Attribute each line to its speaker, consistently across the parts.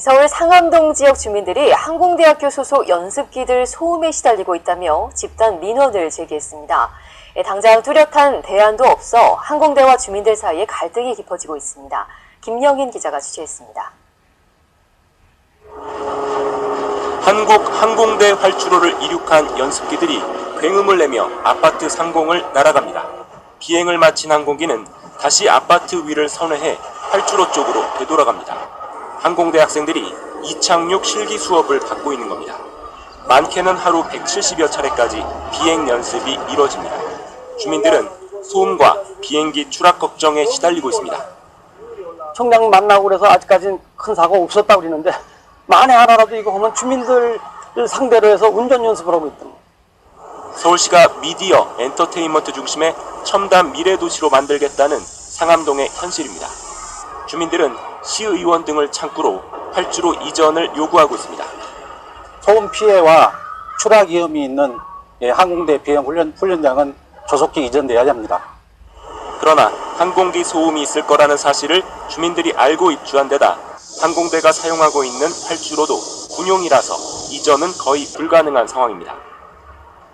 Speaker 1: 상암동 지역 주민들이 항공대학교 소속 연습기들 소음에 시달리고 있다며 집단 민원을 제기했습니다. 예, 당장 뚜렷한 대안도 없어 항공대와 주민들 사이에 갈등이 깊어지고 있습니다. 김영인 기자가 취재했습니다.
Speaker 2: 한국 항공대 활주로를 이륙한 연습기들이 굉음을 내며 아파트 상공을 날아갑니다. 비행을 마친 항공기는 다시 아파트 위를 선회해 활주로 쪽으로 되돌아갑니다. 항공대 학생들이 이착륙 실기 수업을 받고 있는 겁니다. 많게는 하루 170여 차례까지 비행 연습이 이뤄집니다. 주민들은 소음과 비행기 추락 걱정에 시달리고 있습니다.
Speaker 3: 청량 만나고 그래서 아직까지는 큰 사고 없었다고 그러는데 만에 하나라도 이거 하면 주민들 상대로 해서 운전 연습을 하고 거예요.
Speaker 2: 서울시가 미디어, 엔터테인먼트 중심의 첨단 미래 도시로 만들겠다는 상암동의 현실입니다. 주민들은 시의원 등을 창구로 활주로 이전을 요구하고 있습니다.
Speaker 3: 소음 피해와 추락 위험이 있는 예, 항공대 비행 훈련, 훈련장은 조속히 이전돼야 합니다.
Speaker 2: 그러나 항공기 소음이 있을 거라는 사실을 주민들이 알고 입주한 데다 항공대가 사용하고 있는 활주로도 군용이라서 이전은 거의 불가능한 상황입니다.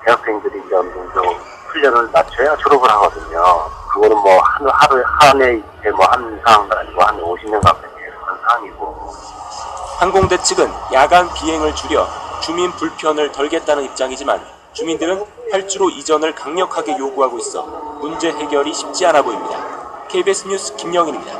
Speaker 4: 대학생들이 이제 어느 정도 훈련을 마쳐야 졸업을 하거든요. 그거는 뭐 한, 하루에, 한 해에 뭐한 상황도 아니고 한 50년 가까이 계속한 상황이고.
Speaker 2: 항공대 측은 야간 비행을 줄여 주민 불편을 덜겠다는 입장이지만 주민들은 활주로 이전을 강력하게 요구하고 있어 문제 해결이 쉽지 않아 보입니다. KBS 뉴스 김영인입니다.